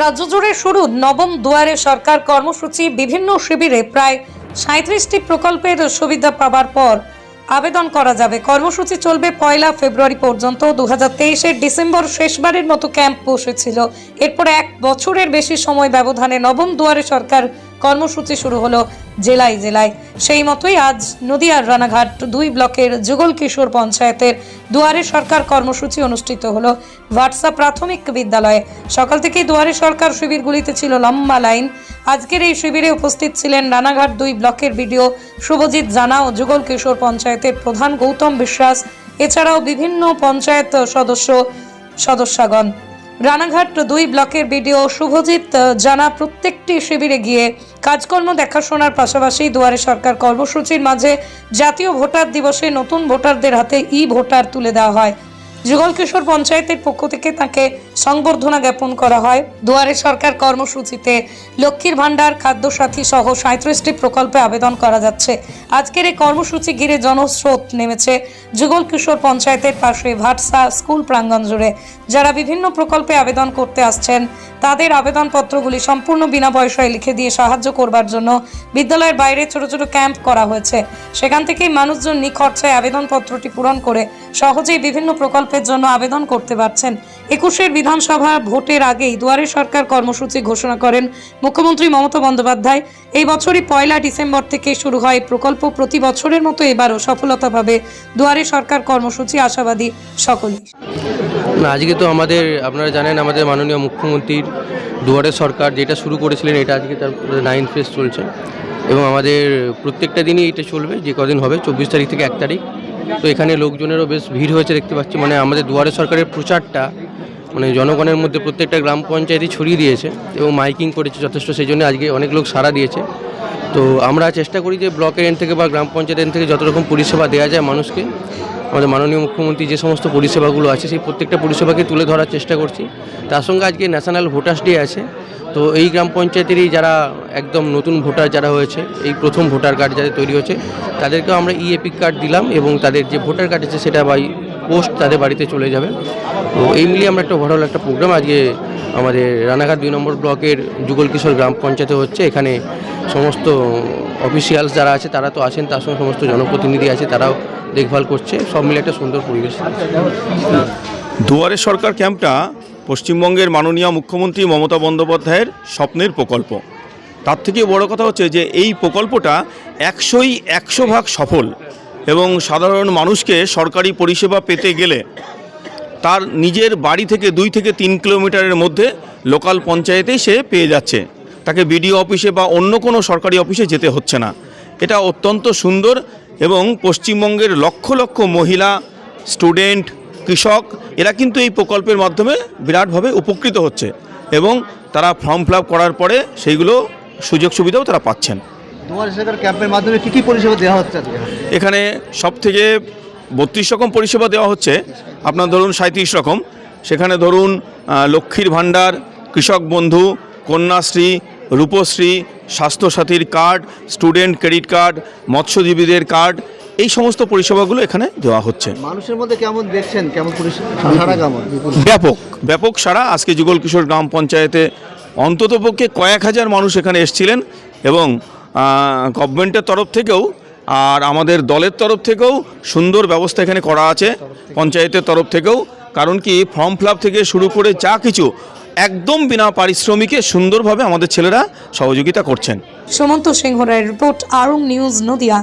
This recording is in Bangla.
রাজ্য জুড়ে শুরু নবম দুয়ারে সরকার কর্মসূচি, বিভিন্ন শিবিরে প্রায় সাঁত্রিশটি প্রকল্পের সুবিধা পাবার পর আবেদন করা যাবে। কর্মসূচি চলবে পয়লা ফেব্রুয়ারি পর্যন্ত। দু হাজার ডিসেম্বর শেষবারের মতো ক্যাম্প বসেছিল। এরপর এক বছরের বেশি সময় ব্যবধানে নবম দুয়ারে সরকার কর্মসূচি শুরু হলো জেলায় জেলায়। সেই মতোই আজ নদিয়ার রানাঘাট দুই ব্লকের যুগল কিশোর পঞ্চায়েতের দুয়ারে সরকার কর্মসূচি অনুষ্ঠিত হলো। ভাটসা প্রাথমিক বিদ্যালয়ে সকাল থেকেই দুয়ারে সরকার শিবিরগুলিতে ছিল লম্বা লাইন। আজকের এই শিবিরে উপস্থিত ছিলেন রানাঘাট দুই ব্লকের বিডিও শুভজিৎ জানা ও যুগল কিশোর পঞ্চায়েতের প্রধান গৌতম বিশ্বাস। এছাড়াও বিভিন্ন পঞ্চায়েত সদস্য সদস্যগণ। রানাঘাট দুই ব্লকের বিডিও শুভজিৎ জানা প্রত্যেকটি শিবিরে গিয়ে কাজকর্ম দেখাশোনার পাশাপাশি দুয়ারে সরকার কর্মসূচির মাঝে জাতীয় ভোটার দিবসে নতুন ভোটারদের হাতে ই ভোটার তুলে দেওয়া হয়। যুগল কিশোর পঞ্চায়েতের পক্ষ থেকে তাকে সংবর্ধনা জ্ঞাপন করা হয়। দুয়ারে সরকার কর্মসূচিতে লক্ষ্মীর ভাণ্ডার খাদ্যসাথী সহ সাঁত্রিশটি প্রকল্পে আবেদন করা যাচ্ছে। আজকের এই কর্মসূচি ঘিরে জনস্রোত নেমেছে যুগল কিশোর পঞ্চায়েতের পাশে ভাটসা স্কুল প্রাঙ্গণ জুড়ে। যারা বিভিন্ন প্রকল্পে আবেদন করতে আসছেন, তাদের আবেদনপত্রগুলি সম্পূর্ণ বিনা পয়সায় লিখে দিয়ে সাহায্য করবার জন্য বিদ্যালয়ের বাইরে ছোট ছোট ক্যাম্প করা হয়েছে। সেখান থেকেই মানুষজন নিখরচায় আবেদনপত্রটি পূরণ করে সহজেই বিভিন্ন প্রকল্পের জন্য আবেদন করতে পারছেন। একুশের বিধানসভা ভোটের আগেই দুয়ারে সরকার কর্মসূচি ঘোষণা করেন মুখ্যমন্ত্রী মমতা বন্দ্যোপাধ্যায়। এই বছরই পয়লা ডিসেম্বর থেকে শুরু হয় প্রকল্প প্রতি বছরের মতো এবারও সফলতা পাবে দুয়ারে সরকার কর্মসূচি আশাবাদী সকলেই। আজকে তো আমাদের, আপনারা জানেন আমাদের মাননীয় মুখ্যমন্ত্রীর দুয়ারে সরকার যেটা শুরু করেছিলেন, এটা আজকে তার নাইন ফেজ চলছে। এবং আমাদের প্রত্যেকটা দিনই এটা চলবে, যে কদিন হবে, চব্বিশ তারিখ থেকে এক তারিখ। তো এখানে লোকজনেরও বেশ ভিড় হয়েছে দেখতে পাচ্ছি। মানে আমাদের দুয়ারে সরকারের প্রচারটা মানে জনগণের মধ্যে প্রত্যেকটা গ্রাম পঞ্চায়েতই ছড়িয়ে দিয়েছে এবং মাইকিং করেছে যথেষ্ট, সেই জন্য আজকে অনেক লোক সাড়া দিয়েছে। তো আমরা চেষ্টা করি যে ব্লকের এন্ড থেকে বা গ্রাম পঞ্চায়েত এন্ড থেকে যত রকম পরিষেবা দেওয়া যায় মানুষকে, আমাদের মাননীয় মুখ্যমন্ত্রী যে সমস্ত পরিষেবাগুলো আছে, সেই প্রত্যেকটা পরিষেবাকে তুলে ধরার চেষ্টা করছি। তার সঙ্গে আজকে ন্যাশনাল ভোটার্স ডে আছে, তো এই গ্রাম পঞ্চায়েতেরই যারা একদম নতুন ভোটার যারা হয়েছে, এই প্রথম ভোটার কার্ড যাদের তৈরি হয়েছে, তাদেরকেও আমরা ই এপিক কার্ড দিলাম এবং তাদের যে ভোটার কার্ড আছে সেটা বাই পোস্ট তাদের বাড়িতে চলে যাবে। তো এই মিলিয়ে আমরা একটা ওভারঅল একটা প্রোগ্রাম আজকে আমাদের রানাঘাট দুই নম্বর ব্লকের যুগল কিশোর গ্রাম পঞ্চায়েতে হচ্ছে। এখানে সমস্ত অফিসিয়ালস যারা আছে, তারা তো আছেন, তার সঙ্গে সমস্ত জনপ্রতিনিধি আছে, তারাও দেখভাল করছে। সব মিলে একটা সুন্দর পরিবেশ। দুয়ারে সরকার ক্যাম্পটা পশ্চিমবঙ্গের মাননীয় মুখ্যমন্ত্রী মমতা বন্দ্যোপাধ্যায়ের স্বপ্নের প্রকল্প। তার থেকে বড় কথা হচ্ছে যে এই প্রকল্পটা একশোই একশো ভাগ সফল। এবং সাধারণ মানুষকে সরকারি পরিষেবা পেতে গেলে তার নিজের বাড়ি থেকে দুই থেকে তিন কিলোমিটারের মধ্যে লোকাল পঞ্চায়েতেই সে পেয়ে যাচ্ছে। তাকে বিডিও অফিসে বা অন্য কোনো সরকারি অফিসে যেতে হচ্ছে না। এটা অত্যন্ত সুন্দর এবং পশ্চিমবঙ্গের লক্ষ লক্ষ মহিলা, স্টুডেন্ট, কৃষক, এরা কিন্তু এই প্রকল্পের মাধ্যমে বিরাটভাবে উপকৃত হচ্ছে এবং তারা ফর্ম ফিল করার পরে সেইগুলো সুযোগ সুবিধাও তারা পাচ্ছেন। দুয়ারে সরকার ক্যাম্পের মাধ্যমে কি কি পরিষেবা দেওয়া হচ্ছে এখানে সব থেকে বত্রিশ রকম পরিষেবা দেওয়া হচ্ছে। আপনার ধরুন সাঁত্রিশ রকম। সেখানে ধরুন লক্ষ্মীর ভাণ্ডার কৃষক বন্ধু কন্যাশ্রী রূপশ্রী স্বাস্থ্যসাথীর কার্ড স্টুডেন্ট ক্রেডিট কার্ড মৎস্যজীবীদের কার্ড এই সমস্ত পরিষেবাগুলো এখানে দেওয়া হচ্ছে। মানুষের মধ্যে কেমন দেখছেন? কেমন পরিষেবা? সারা কেমন? ব্যাপক ব্যাপক সারা আজকে যুগল কিশোর গ্রাম পঞ্চায়েতে অন্ততপক্ষে কয়েক হাজার মানুষ এখানে এসেছিলেন এবং গভর্নমেন্টের তরফ থেকেও আর আমাদের দলের তরফ থেকেও সুন্দর ব্যবস্থা এখানে করা আছে, পঞ্চায়েতের তরফ থেকেও। কারণ কি ফর্ম ফিল থেকে শুরু করে যা কিছু একদম বিনা পারিশ্রমিকে সুন্দরভাবে আমাদের ছেলেরা সহযোগিতা করছেন। সুমন্ত সিংহ রায়ের রিপোর্ট আরং নিউজ নদিয়া।